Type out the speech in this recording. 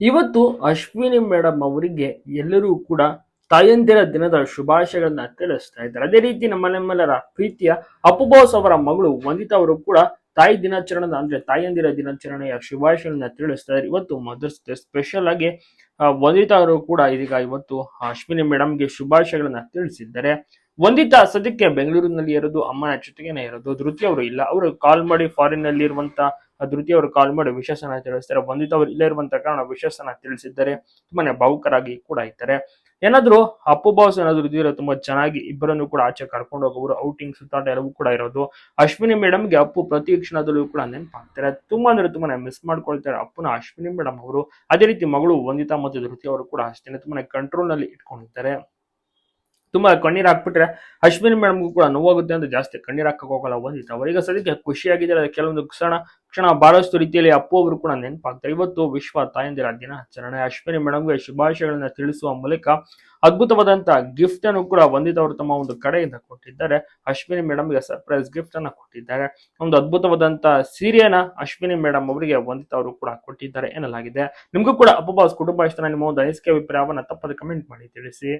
ಇವತ್ತು ಅಶ್ವಿನಿ ಮೇಡಮ್ ಅವರಿಗೆ ಎಲ್ಲರೂ ಕೂಡ ತಾಯಂದಿರ ದಿನದ ಶುಭಾಶಯಗಳನ್ನ ತಿಳಿಸ್ತಾ ಇದ್ದಾರೆ. ಅದೇ ರೀತಿ ನಮ್ಮ ನಮ್ಮೆಲ್ಲರ ಪ್ರೀತಿಯ ಅಪ್ಪುಬೋಸ್ ಅವರ ಮಗಳು ವಂದಿತಾ ಅವರು ಕೂಡ ತಾಯಿ ದಿನಾಚರಣೆ ಅಂದ್ರೆ ತಾಯಂದಿರ ದಿನಾಚರಣೆಯ ಶುಭಾಶಯಗಳನ್ನ ತಿಳಿಸ್ತಾ ಇದ್ದಾರೆ. ಇವತ್ತು ಮದರ್ಸ್ ಡೇ ಸ್ಪೆಷಲ್ ಆಗಿ ವಂದಿತಾ ಅವರು ಕೂಡ ಇದೀಗ ಇವತ್ತು ಅಶ್ವಿನಿ ಮೇಡಮ್ಗೆ ಶುಭಾಶಯಗಳನ್ನ ತಿಳಿಸಿದ್ದಾರೆ. ವಂದಿತಾ ಸದ್ಯಕ್ಕೆ ಬೆಂಗಳೂರಿನಲ್ಲಿ ಇರೋದು, ಅಮ್ಮನ ಜೊತೆಗೇನೆ ಇರೋದು, ಧೃತಿ ಅವರು ಇಲ್ಲ. ಅವರು ಕಾಲ್ ಮಾಡಿ ಫಾರಿನ್ನಲ್ಲಿ ಇರುವಂತ ಧೃತಿ ಅವರು ಕಾಲ್ ಮಾಡಿ ವಿಶೇಷನ ತಿಳಿಸ್ತಾರೆ. ಅವರು ಇಲ್ಲೇ ಇರುವಂತ ಕಾರಣ ವಿಶೇಷನ ತಿಳಿಸಿದ್ದಾರೆ. ತುಂಬಾನೇ ಭಾವುಕರಾಗಿ ಕೂಡ ಇದ್ದಾರೆ. ಏನಾದ್ರು ಅಪ್ಪು ಬಾಸ್ ಏನಾದ್ರು ಇದ್ರೆ ತುಂಬಾ ಚೆನ್ನಾಗಿ ಇಬ್ಬರನ್ನು ಕೂಡ ಆಚೆ ಕರ್ಕೊಂಡು ಹೋಗೋರು ಔಟಿಂಗ್ ಸುತ್ತಾಟ ಎಲ್ಲವೂ ಕೂಡ ಇರೋದು. ಅಶ್ವಿನಿ ಮೇಡಮ್ಗೆ ಅಪ್ಪು ಪ್ರತಿ ಕ್ಷಣದಲ್ಲೂ ಕೂಡ ನೆನಪಾಗ್ತಾರೆ. ತುಂಬಾ ಅಂದ್ರೆ ತುಂಬಾನೇ ಮಿಸ್ ಮಾಡ್ಕೊಳ್ತಾರೆ ಅಪ್ಪನ ಅಶ್ವಿನಿ ಮೇಡಮ್ ಅವರು. ಅದೇ ರೀತಿ ಮಗಳು ವಂದಿತಾ ಮತ್ತು ಧೃತಿ ಅವರು ಕೂಡ ಅಷ್ಟೇ ತುಂಬಾನೇ ಕಂಟ್ರೋಲ್ನಲ್ಲಿ ಇಟ್ಕೊಂಡಿದ್ದಾರೆ. ತುಂಬಾ ಕಣ್ಣೀರು ಹಾಕ್ಬಿಟ್ರೆ ಅಶ್ವಿನಿ ಮೇಡಮ್ಗೂ ಕೂಡ ನೋವಾಗುತ್ತೆ ಅಂತ ಜಾಸ್ತಿ ಕಣ್ಣೀರು ಹಾಕಕ್ಕೆ ಹೋಗಲ್ಲ ಒಂದಿತ್ತು ಅವರಿಗೆ ಸದ್ಯಕ್ಕೆ ಖುಷಿಯಾಗಿದ್ದಾರೆ. ಕೆಲವೊಂದು ಕ್ಷಣ ಕ್ಷಣ ಬಹಳಷ್ಟು ರೀತಿಯಲ್ಲಿ ಅಪ್ಪು ಅವರು ಕೂಡ ನೆನಪಾಗ್ತಾರೆ. ಇವತ್ತು ವಿಶ್ವ ತಾಯಂದಿರ ದಿನಾಚರಣೆ ಅಶ್ವಿನಿ ಮೇಡಮ್ಗೆ ಶುಭಾಶಯಗಳನ್ನ ತಿಳಿಸುವ ಮೂಲಕ ಅದ್ಭುತವಾದಂತಹ ಗಿಫ್ಟ್ ಅನ್ನು ಕೂಡ ವಂದಿತಾ ಅವರು ತಮ್ಮ ಒಂದು ಕಡೆಯಿಂದ ಕೊಟ್ಟಿದ್ದಾರೆ. ಅಶ್ವಿನಿ ಮೇಡಮ್ಗೆ ಸರ್ಪ್ರೈಸ್ ಗಿಫ್ಟ್ ಅನ್ನ ಕೊಟ್ಟಿದ್ದಾರೆ. ಒಂದು ಅದ್ಭುತವಾದಂತಹ ಸೀರೆಯನ್ನ ಅಶ್ವಿನಿ ಮೇಡಮ್ ಅವರಿಗೆ ವಂದಿತಾ ಅವರು ಕೂಡ ಕೊಟ್ಟಿದ್ದಾರೆ ಎನ್ನಲಾಗಿದೆ. ನಿಮಗೂ ಕೂಡ ಅಪ್ಪಬಾಸ್ ಕುಟುಂಬ ಇಷ್ಟ. ನಿಮ್ಮ ಒಂದು ಅನಿಸಿಕೆ ಅಭಿಪ್ರಾಯವನ್ನ ತಪ್ಪದೆ ಕಮೆಂಟ್ ಮಾಡಿ ತಿಳಿಸಿ.